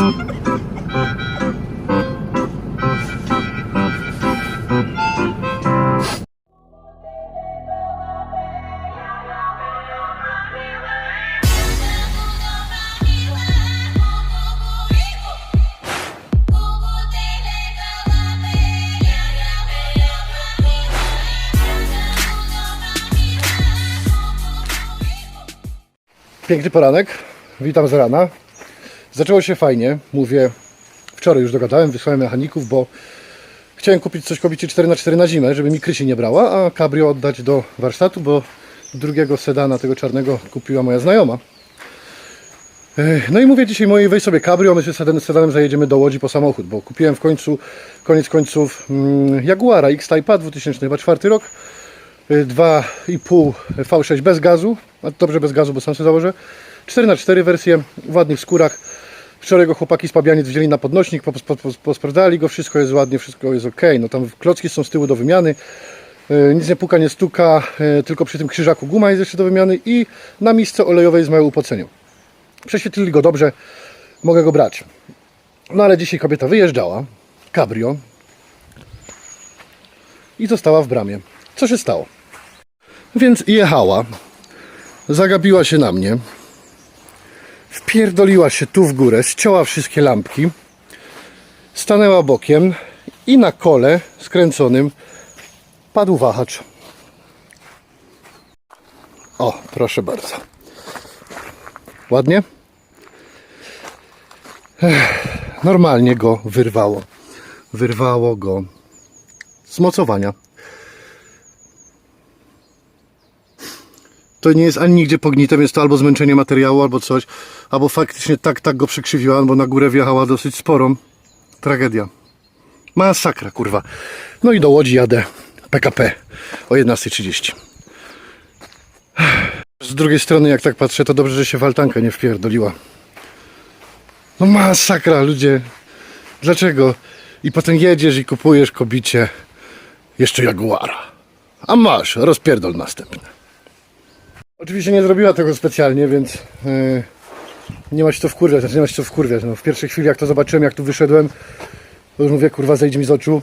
Piękny poranek, witam z rana. Zaczęło się fajnie, mówię, wczoraj już dogadałem, wysłałem mechaników, bo chciałem kupić coś kobiecie 4x4 na zimę, żeby mi krysi nie brała, a cabrio oddać do warsztatu, bo drugiego sedana tego czarnego kupiła moja znajoma. No i mówię dzisiaj mojej, weź sobie cabrio, my się sedan- sedanem zajedziemy do Łodzi po samochód, bo kupiłem w końcu, koniec końców mm, Jaguara X-Type 2004 rok. Y, 2,5 V6 bez gazu, a dobrze bez gazu, bo sam sobie założę. 4x4 wersje w ładnych skórach. Wczoraj go chłopaki z Pabianic wzięli na podnośnik, pos- pos- pos- posprawdzali go, wszystko jest ładnie, wszystko jest ok. No tam klocki są z tyłu do wymiany, y, nic nie puka, nie stuka, y, tylko przy tym krzyżaku guma jest jeszcze do wymiany i na misce olejowej z małym upoceniem. Prześwietlili go dobrze, mogę go brać. No ale dzisiaj kobieta wyjeżdżała, cabrio i została w bramie. Co się stało? Więc jechała, zagapiła się na mnie, wpierdoliła się tu w górę, ścięła wszystkie lampki, stanęła bokiem i na kole skręconym padł wahacz. O, proszę bardzo. Ładnie? Ech, normalnie go wyrwało. Wyrwało go z mocowania. To nie jest ani nigdzie pognitem, jest to albo zmęczenie materiału, albo coś, albo faktycznie tak, tak go przekrzywiła, albo na górę wjechała dosyć sporą. Tragedia. Masakra, kurwa. No i do Łodzi jadę PKP o 11.30. Z drugiej strony, jak tak patrzę, to dobrze, że się waltanka nie wpierdoliła. No masakra, ludzie. Dlaczego? I potem jedziesz i kupujesz kobicie jeszcze Jaguara. A masz, rozpierdol następny. Oczywiście nie zrobiła tego specjalnie, więc yy, nie ma się to wkurwiać, znaczy nie ma się to wkurwiać. No, w pierwszej chwili jak to zobaczyłem, jak tu wyszedłem, to już mówię, kurwa, zejdź mi z oczu.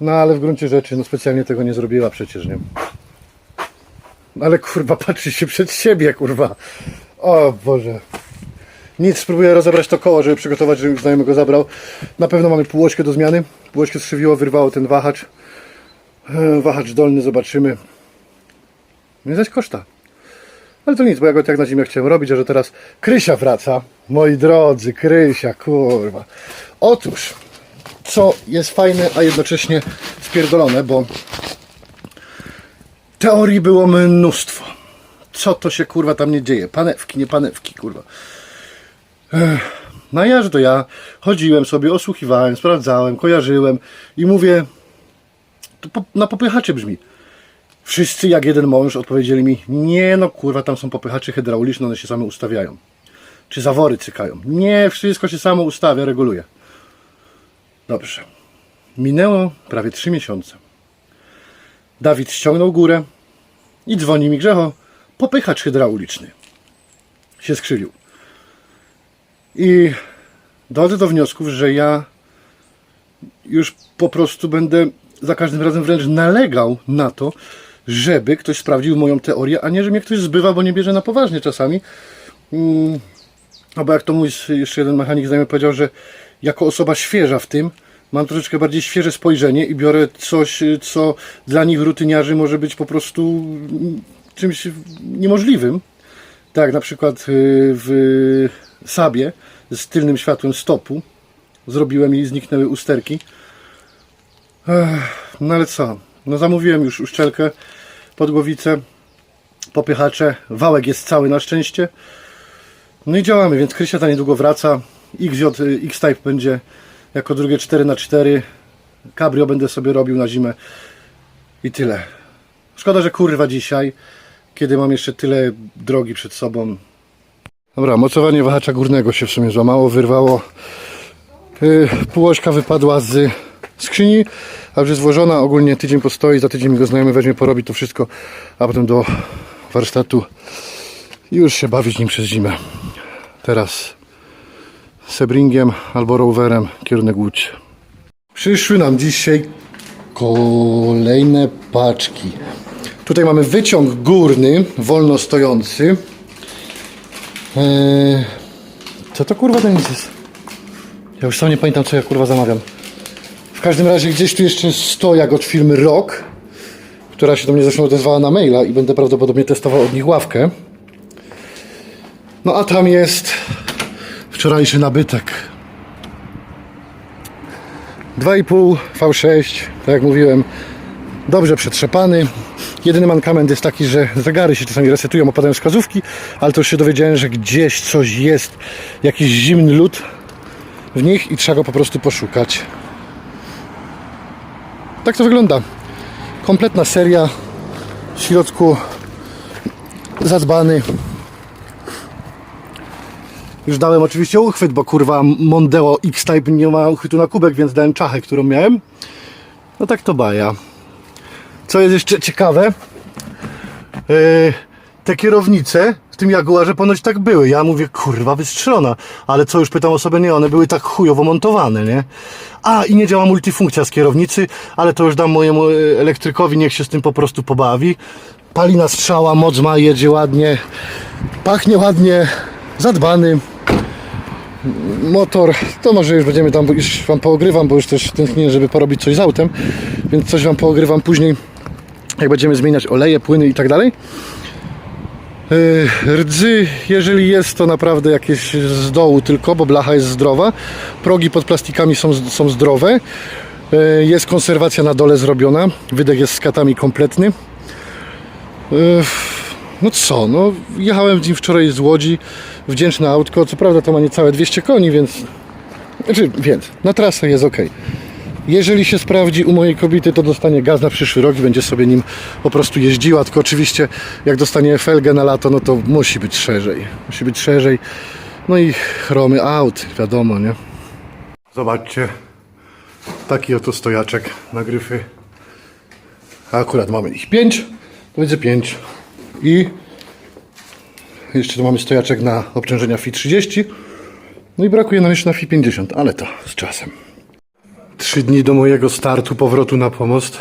No ale w gruncie rzeczy, no specjalnie tego nie zrobiła przecież, nie? Ale kurwa, patrzy się przed siebie, kurwa. O Boże. Nic, spróbuję rozebrać to koło, żeby przygotować, żeby znajomy go zabrał. Na pewno mamy półośkę do zmiany. Półośkę skrzywiło, wyrwało ten wahacz. Yy, Wahacz dolny, zobaczymy. Nie zaś koszta. Ale to nic, bo ja go tak na zimę chciałem robić, że teraz Krysia wraca. Moi drodzy, Krysia, kurwa. Otóż, co jest fajne, a jednocześnie spierdolone, bo teorii było mnóstwo. Co to się kurwa tam nie dzieje? Panewki, nie panewki, kurwa. Ech, No ja, że to ja chodziłem sobie, osłuchiwałem, sprawdzałem, kojarzyłem i mówię, to po, na popychacze brzmi. Wszyscy jak jeden mąż odpowiedzieli mi, nie no kurwa, tam są popychacze hydrauliczne, one się same ustawiają. Czy zawory cykają. Nie, wszystko się samo ustawia, reguluje. Dobrze. Minęło prawie trzy miesiące. Dawid ściągnął górę i dzwoni mi Grzecho, popychacz hydrauliczny. Się skrzywił. I dochodzę do wniosków, że ja już po prostu będę za każdym razem wręcz nalegał na to, żeby ktoś sprawdził moją teorię, a nie, że mnie ktoś zbywa, bo nie bierze na poważnie czasami. Mm, Albo jak to mój jeszcze jeden mechanik znajomy powiedział, że jako osoba świeża w tym, mam troszeczkę bardziej świeże spojrzenie i biorę coś, y, co dla nich rutyniarzy może być po prostu mm, czymś niemożliwym. Tak, na przykład y, w Sabie z tylnym światłem stopu zrobiłem i zniknęły usterki. No ale co? No zamówiłem już uszczelkę pod głowicę, popychacze, wałek jest cały na szczęście. No i działamy, więc Krysia ta niedługo wraca. XJ, X-Type będzie jako drugie 4x4. Cabrio będę sobie robił na zimę. I tyle. Szkoda, że kurwa dzisiaj, kiedy mam jeszcze tyle drogi przed sobą. Dobra, mocowanie wahacza górnego się w sumie złamało, wyrwało. Yy, półośka wypadła z skrzyni, a już jest włożona. Ogólnie tydzień postoi, za tydzień mi go znajomy weźmie, porobi to wszystko, a potem do warsztatu i już się bawić nim przez zimę. Teraz Sebringiem albo rowerem kierunek Łódź. Przyszły nam dzisiaj kolejne paczki. Tutaj mamy wyciąg górny, wolno stojący. Eee, co to kurwa ten jest? Ja już sam nie pamiętam co ja kurwa zamawiam. Każdym razie gdzieś tu jeszcze stojak od firmy Rock, która się do mnie zresztą odezwała na maila i będę prawdopodobnie testował od nich ławkę. No a tam jest wczorajszy nabytek. 2,5 V6, tak jak mówiłem, dobrze przetrzepany. Jedyny mankament jest taki, że zegary się czasami resetują, opadają wskazówki, ale to już się dowiedziałem, że gdzieś coś jest, jakiś zimny lód w nich i trzeba go po prostu poszukać. Tak to wygląda. Kompletna seria. W środku zadbany. Już dałem oczywiście uchwyt, bo kurwa Mondeo X-Type nie ma uchwytu na kubek, więc dałem czachę, którą miałem. No tak to baja. Co jest jeszcze ciekawe, yy, te kierownice w tym Jaguarze ponoć tak były. Ja mówię, kurwa, wystrzelona. Ale co już pytam osobę, nie, one były tak chujowo montowane, nie? A, i nie działa multifunkcja z kierownicy, ale to już dam mojemu y, elektrykowi, niech się z tym po prostu pobawi. Palina strzała, moc ma, jedzie ładnie, pachnie ładnie, zadbany. Motor, to może już będziemy tam, już Wam poogrywam, bo już też tęsknię, żeby porobić coś z autem, więc coś Wam poogrywam później, jak będziemy zmieniać oleje, płyny i tak dalej. Yy, Rdzy, jeżeli jest to naprawdę jakieś z dołu tylko, bo blacha jest zdrowa. Progi pod plastikami są, są zdrowe. Yy, Jest konserwacja na dole zrobiona. Wydech jest z katami kompletny. Yy, No co, no jechałem w nim wczoraj z Łodzi. Wdzięczne autko. Co prawda to ma niecałe 200 koni, więc... Znaczy, więc na trasę jest ok. Jeżeli się sprawdzi u mojej kobiety, to dostanie gaz na przyszły rok i będzie sobie nim po prostu jeździła. Tylko oczywiście, jak dostanie felgę na lato, no to musi być szerzej. Musi być szerzej. No i chromy aut, wiadomo, nie? Zobaczcie. Taki oto stojaczek na gryfy. Akurat mamy ich 5. To będzie 5. I jeszcze tu mamy stojaczek na obciążenia FI 30. No i brakuje nam jeszcze na FI 50, ale to z czasem. Trzy dni do mojego startu, powrotu na pomost.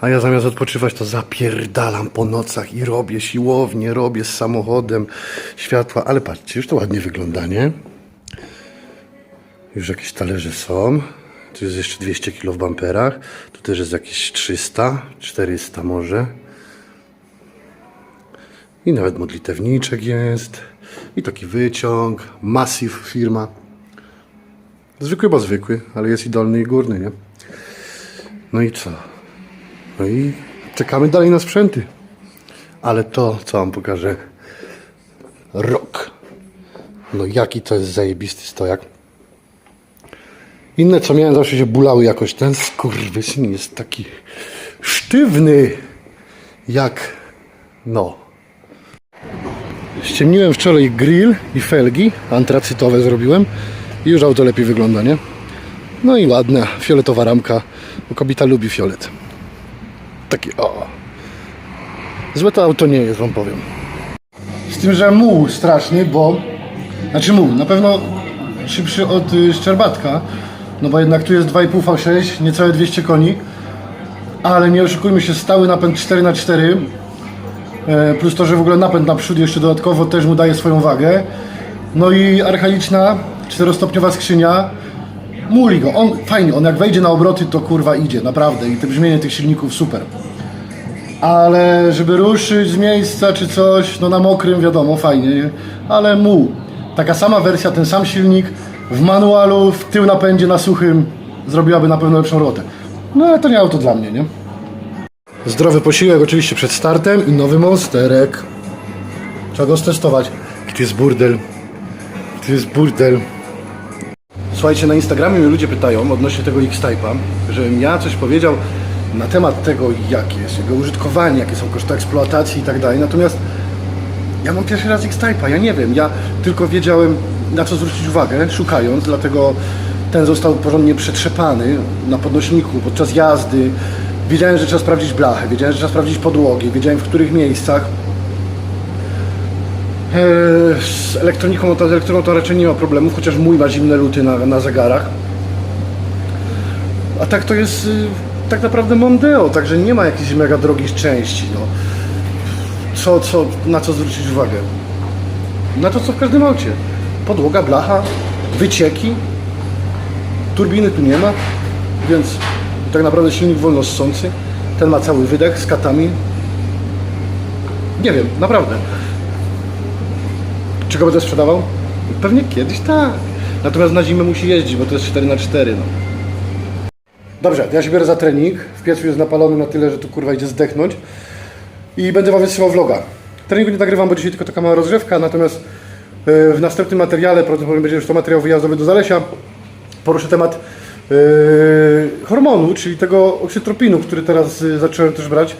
A ja zamiast odpoczywać, to zapierdalam po nocach i robię siłownię, robię z samochodem, światła. Ale patrzcie, już to ładnie wygląda, nie? Już jakieś talerze są. Tu jest jeszcze 200 kg w bamperach. Tu też jest jakieś 300, 400 może. I nawet modlitewniczek jest. I taki wyciąg. Massive firma. Zwykły, bo zwykły, ale jest i dolny i górny, nie? No i co? No i czekamy dalej na sprzęty. Ale to, co wam pokażę. Rok. No jaki to jest zajebisty stojak. Inne, co miałem, zawsze się bulały jakoś. Ten skurwysyn jest taki sztywny. Jak, no. Ściemniłem wczoraj grill i felgi. Antracytowe zrobiłem. I już auto lepiej wygląda, nie? No i ładna, fioletowa ramka, bo kobieta lubi fiolet. Taki o. Złe to auto nie jest, wam powiem. Z tym, że muł straszny, bo... Znaczy muł, na pewno szybszy od y, Szczerbatka, no bo jednak tu jest 2,5 V6, niecałe 200 koni, ale nie oszukujmy się, stały napęd 4x4, e, plus to, że w ogóle napęd naprzód jeszcze dodatkowo też mu daje swoją wagę. No i archaiczna, czterostopniowa skrzynia, muli go, on fajnie, on jak wejdzie na obroty, to kurwa idzie, naprawdę i te brzmienie tych silników super. Ale żeby ruszyć z miejsca czy coś, no na mokrym wiadomo, fajnie, nie? ale mu. Taka sama wersja, ten sam silnik, w manualu, w tył napędzie na suchym, zrobiłaby na pewno lepszą robotę. No ale to nie auto dla mnie, nie? Zdrowy posiłek oczywiście przed startem i nowy monsterek. Trzeba go stestować. To jest burdel. To jest burdel. Słuchajcie, na Instagramie mnie ludzie pytają odnośnie tego X-Type'a, żebym ja coś powiedział na temat tego, jakie jest jego użytkowanie, jakie są koszty eksploatacji i tak dalej. Natomiast ja mam pierwszy raz X-Type'a, ja nie wiem, ja tylko wiedziałem na co zwrócić uwagę, szukając, dlatego ten został porządnie przetrzepany na podnośniku podczas jazdy. Wiedziałem, że trzeba sprawdzić blachę, wiedziałem, że trzeba sprawdzić podłogi, wiedziałem w których miejscach. Z elektroniką, no z elektroniką to raczej nie ma problemów, chociaż mój ma zimne luty na, na zegarach. A tak to jest y, tak naprawdę Mondeo, także nie ma jakichś mega drogich części. No. Co, co, na co zwrócić uwagę? Na to, co w każdym aucie. Podłoga, blacha, wycieki, turbiny tu nie ma, więc tak naprawdę silnik wolno ssący. Ten ma cały wydech z katami. Nie wiem, naprawdę. Czy go będę sprzedawał? Pewnie kiedyś tak. Natomiast na zimę musi jeździć, bo to jest 4x4. No. Dobrze, ja się biorę za trening. W piecu jest napalony na tyle, że tu kurwa idzie zdechnąć. I będę Wam wysyłał vloga. Treningu nie nagrywam, bo dzisiaj tylko taka mała rozgrzewka, natomiast e, w następnym materiale, prawdopodobnie będzie już to materiał wyjazdowy do Zalesia, poruszę temat e, hormonu, czyli tego oksytropinu, który teraz e, zacząłem też brać,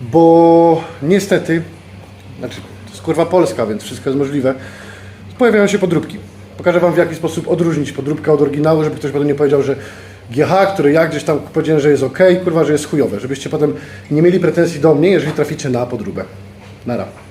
bo niestety, znaczy kurwa Polska, więc wszystko jest możliwe, pojawiają się podróbki. Pokażę Wam w jaki sposób odróżnić podróbkę od oryginału, żeby ktoś potem nie powiedział, że GH, który ja gdzieś tam powiedziałem, że jest ok, kurwa, że jest chujowe, żebyście potem nie mieli pretensji do mnie, jeżeli traficie na podróbę. Nara.